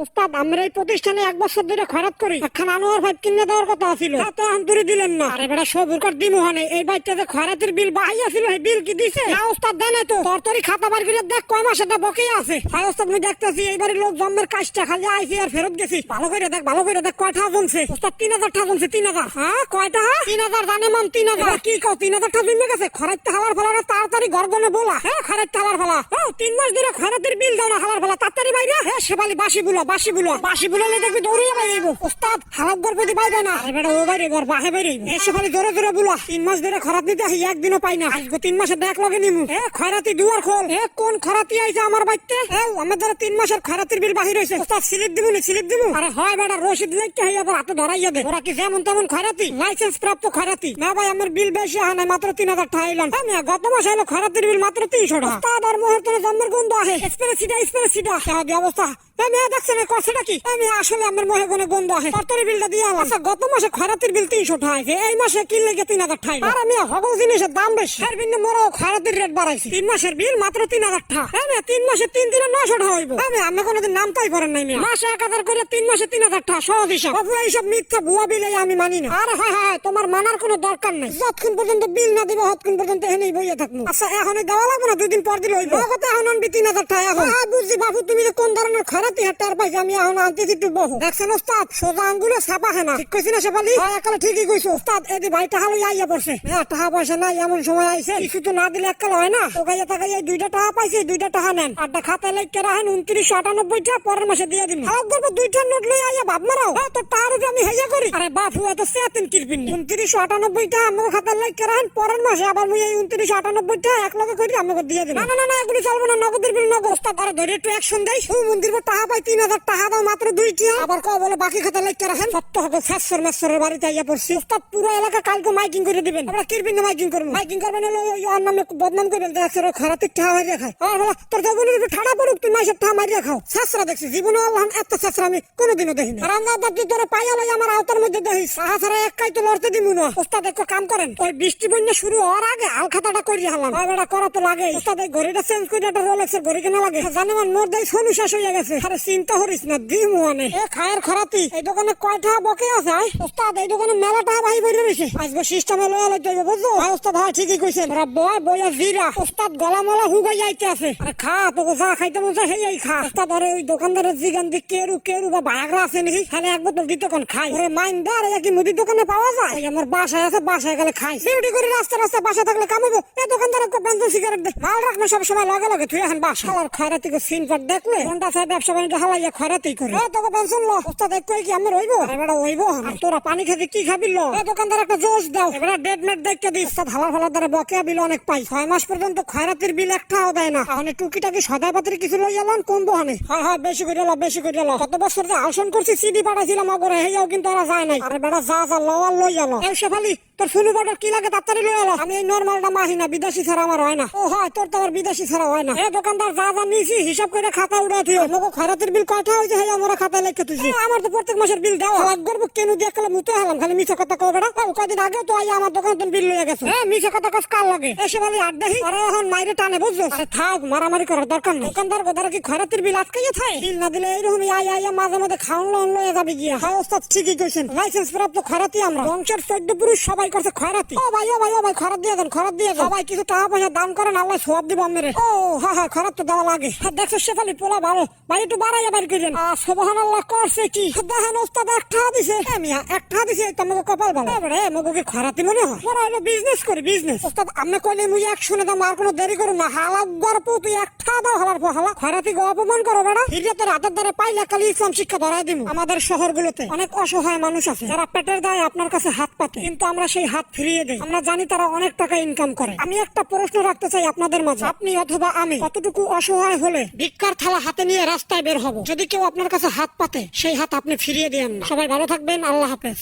ওস্তাদ, আমরা এই প্রতিষ্ঠানে এক বছর ধরে খরাত করি। একখান আনোয়ার ভাই কিনে দেওয়ার কথা ছিল তা এখন তুলে দিলেন না। আরে বেটা সবুর কর দিমু হানে। এই বিল বাহাইয়া ছিল এই বিল কি দিছে? না, ওস্তাদ দেয় নাই তো তরতরি খাতা বার করে দেখ, কয় মাসে টা বকেই আছে। হ্যাঁ ওস্তাদ আমি দেখতেছি এইবারে লোক জন্মের কাজটা খালি আর ফেরত গেছি। ভালো করে দেখ, ভালো করে দেখ, কয়টা জমছে? ওস্তাদ, তিন হাজার টাকা জমছে, তিন হাজার। হ্যাঁ কয়টা? তিন হাজার জানে মান, তিন হাজার। কি কও, তিন হাজার টাকা জমে গেছে? খরাইতে হাওয়ার ফেলা তাড়াতাড়ি গর্দনে বলা। হ্যাঁ খরাইতে হাওয়ার ফেলা। তিন মাস ধরে খরাতের বিল দাও না হাওয়ার ফেলা। তাড়াতাড়ি বাইরে হ্যাঁ সেবালি বাসি বুলো। বাসি বুলো বাসি বুলালে দেখবি দৌড়িয়ে বাইরে ওস্তাদ হালাত গর প্রতি বাইরে না। আরে বেটা ও বাইরে গর বাহে বাইরে এ সেবালি জোরে জোরে বুলো তিন মাস ধরে খরাত দিতে আসি একদিনও পাই না। আজকে তিন মাসে দেখ লগে নিমু। এ খরাতি দুয়ার খোল। এ কোন খরাতি আইছে আমার বাইতে এ আমার দ্বারা তিন মাসের খরাতির বিল বাহির হয়েছে ওস্তাদ স্লিপ দিবু নি স্লিপ দিবু আরে হয় বেটা রসিদ লাইতে হই আবার হাতে ধরাইয়া দে। ওরা কি যেমন তেমন খরাতি লাইসেন্স প্রাপ্ত খরাতি না ভাই আমার বিল বেশি হয় না মাত্র তিন হাজার টাকা এলাম। আমি গত মাসে হলো খরাতির বিল মাত্র তিনশো টাকা। ওস্তাদ আর মুহূর্তে জন্মের গন্ধ আছে এক্সপ্রেসিটা এক্সপ্রেসিটা কি অবস্থা। এ মেয়ে দেখছেন এই কষ্টটা কি? আমি আসলে আমার মহে কোনো গন্ধ আছে তরতরি বিলটা দিয়ে আলাম। আচ্ছা গত মাসে বিল তিনশো এই মাসে কিনলে গিয়ে তিন হাজার আর আমি হগল জিনিসের দাম বেশি। এর বিন্দু মোরও খরাতির রেট বাড়াইছে। তিন মাসের বিল মাত্র তিন হাজার হ্যাঁ তিন মাসে তিন দিনে নশো টাকা হইব। আমি কোনোদিন নাই। মাসে এক হাজার করে তিন মাসে তিন হাজার টাকা সহজ হিসাব। বাবু এইসব মিথ্যা ভুয়া বিলে আমি মানি না। আরে হ্যাঁ হ্যাঁ তোমার মানার কোনো দরকার নেই। যতক্ষণ পর্যন্ত বিল না দিব ততক্ষণ পর্যন্ত এখানেই বইয়ে থাকব। আচ্ছা এখন দেওয়া লাগবে না? দুই দিন পর দিলে হইব। এখন আনবি তিন হাজার টাকা এখন। হ্যাঁ বুঝছি বাবু তুমি যে কোন ধরনের খরাতি হাট্টার পাইছি আমি এখন আনতেছি একটু বহু। দেখছেন ওস্তাদ সোজা আঙ্গুলে ছাপা হয় না। ঠিক কইছি না হ্যাঁ একালে ঠিকই কইছো ওস্তাদ এদি ভাই টাকা লই আইয়া পড়ছে হ্যাঁ টাকা পয়সা নাই, এমন সময় আইছে কিছু তো না দিলে একালে হয় না। তো গাইয়া টাকা এই দুইটা টাকা পাইছে দুইটা টাকা নেন। আটটা খাতায় লাইকে রাখেন উনত্রিশশো আটানব্বইটা পরের মাসে দিয়ে দিন হাত করব দুইটা নোট লই আইয়া ভাব মারাও হ্যাঁ তো তার আমি হেজা করি। আরে বাপু এত সেতেন কিরপিন উনত্রিশশো আটানব্বইটা আমাকে খাতায় লাইকে রাখেন পরের মাসে। আবার মুই এই উনত্রিশশো আটানব্বইটা এক লগে করি আমাকে দিয়ে দিন না না না এগুলি চলবো না। নগদের বিল নগদ। ওস্তাদ আরে ধরে একটু অ্যাকশন দেয় মন্দির টাকা পাই তিন হাজার টাকা দাও, মাত্র দুইটি। আবার কয়, বলে বাকি খাতা লাইকে রাখেন। সত্য হবে ফ্যাসর ম্যাসরের বাড়িতে আইয়া পড়ছি। ওস্তাদ পুরো এলাকা কালকে মাইকিং করে দিবেন। আমরা কিরপিন মাইকিং করব। মাইকিং করবেন হলো ওই ওর নামে বদনাম করে দেখছে ওরা খারাপ টাকা মারিয়া খায়। আর হলো তোর জীবনের একটু ঠাড়া পড়ুক, তুই মাইসের টাকা মারিয়া খাও। শাস্ত্রা দেখছি, জীবনে আল্লাহ এত শাস্ত্রা আমি কোনোদিনও দেখিনি। আর আমরা তুই তোরা পাইয়া লাই আমার আওতার মধ্যে দেখিস, সাহা ছাড়া এক কাই তো লড়তে দিব না। ওস্তাদ এক কাম করেন। ওই বৃষ্টি বন্যা শুরু হওয়ার আগে আল খাতাটা করিয়ে হালাম আর এটা করা তো লাগে ওস্তাদ এই ঘড়িটা চেঞ্জ করে একটা রোলেক্সের ঘড়ি কেনা লাগে। জানি মান মোর দেয় সোনু শেষ হয়ে গেছে। আরে চিন্তা করিস না দি মানে এ খায়ের খরাতি, এই দোকানে কয় টাকা বকে আছে? ওস্তাদ, এই দোকানে মেলা টাকা ভাই বই রয়েছে আজকে সিস্টেমে লয়া লইতে হইবে বুঝছ? হ্যাঁ ওস্তাদ হ্যাঁ ঠিকই কইছেন। ওরা বয় বইয়া জিরা। ওস্তাদ, গলা মলা হুগাই যাইতে আছে। আরে খা, তোকে যা খাইতে মন চায় সেই খা। ওস্তাদ, আরে ওই দোকানদারের জিগান দি, কেরু কেরু বা বায়াগরা আছে নাকি? খালি এক বোতল দিতে কোন খাই মাইন দার কি মুদির দোকানে পাওয়া যায়? আমার বাসায় আছে, বাসায় গেলে খাই ডিউটি করে রাস্তা রাস্তা বাসা থাকলে কামাবো এই দোকানদার পেন্সিল সিগারেট দে। মাল রাখলে সব সময় লগে লগে তুই এখন বাসা। আর খয়রাতি কো সিন দেখলে। ঘণ্টা সাহেব ব্যবসা বাণিজ্য হালাইয়া খয়রাতি করে। এই তোকে পেন্সিল ল। ওস্তাদ এক কই কি আমার হইবো এবারে হইবো আর তোরা পানি খেতে কি খাবি ল? এই দোকানদার একটা জোশ দাও। এবারে ডেড মেট দেখতে দিস। ওস্তাদ হালার ফালার দ্বারা বকেয়া বিল অনেক পাই। ছয় মাস পর্যন্ত খয়রাতির বিল একটাও দেয় না। এখন টুকিটাকি সদাই পাতির কিছু লই এলাম কোন বহানে? হয় হয় বেশি করে লো বেশি করে লো। কত বছর যে আলসন করছি সিডি পাঠাইছিলাম অগরে হেয়াও কিন্তু ওরা যায় নাই। আরে বেটা যা যা লো আর লই এলো এই শেফালি তোর শুনু বাটার কি লাগে তাড়াতাড়ি লই এলো আমি এই নর্মালটা মাহি না, বিদেশি ছাড়া আমার হয় না। ও হয়, তোর তো আবার বিদেশি ছাড়া হয় না। এই দোকানদার, যা যা নিয়েছি, হিসাব করে খাতা উড়া তুই আমাকে খরাতের বিল কয়টা হয়েছে হেয়া আমরা খাতায় লিখে তুই আমার তো প্রত্যেক মাসের বিল দেওয়া। হালাক করব কেন দিয়ে কালে মুতে হলাম, খালি মিছে কথা কবে না ও কদিন আগে তো আই আমার দোকান তুমি বিল লইয়া গেছো। হ্যাঁ মিছে কথা কস কাল লাগে? এসে বলে আট দেখি আরে এখন মাইরে টানে, বুঝছ? আরে থাক, মারামারি করার দরকার নেই। দোকানদার গোদার কি খরাতের বিল আজকে থাকে বিল না দিলে এইরকমই আই আই মাঝে মাঝে লোন লইয়া যাবে গিয়া। হ্যাঁ ওস্তাদ, ঠিকই কইছেন। লাইসেন্স প্রাপ্ত খরাতি আমরা। বংশের চোদ্দ পুরুষ সবাই করছে খরাতি ও ভাই ও ভাই ও ভাই খরাত দিয়ে দেন খরাত দিয়ে দেন। সবাই কিছু টাকা পয়সা দান করেন আল্লাহ সব দিব মেরে ও হ্যাঁ হ্যাঁ খরাত তো দেওয়া লাগে। হ্যাঁ দেখছ শেফালি পোলা ভালো। ভাই একটু বাড়ি করেন আর সোবাহান আল্লাহ করছে কি? দেখেন ওস্তাদ এক টাকা দিছে। মিয়া এক টাকা দিছে তোমাকে কপাল ভালো। এবারে মগকে খরাতি মনে হয়? ওরা হলো বিজনেস করে বিজনেস ওস্তাদ আমি কইলে মুই এক শুনে দাম আর কোনো দেরি করুন না। হালা গর্প তুই এক টাকা দাও হালার পর হালা। খরাতি গো অপমান করো বেড়া। হিজা তোর হাতের দ্বারা পাইলে কালি ইসলাম শিক্ষা ধরাই দিব আমাদের শহরগুলোতে অনেক অসহায় মানুষ আছে। যারা পেটের দায় আপনার কাছে হাত পাতে। কিন্তু আমরা সেই হাত ফিরিয়ে দেয়। আমরা জানি তারা অনেক টাকা ইনকাম করে। আমি একটা প্রশ্ন রাখতে চাই আপনাদের মাঝে। আপনি অথবা আমি কতটুকু অসহায় হলে ভিক্ষার থালা হাতে নিয়ে রাস্তায় বের হব? যদি কেউ আপনার কাছে হাত পাতে, সেই হাত আপনি ফিরিয়ে দেন সবাই ভালো থাকবেন। আল্লাহ হাফেজ।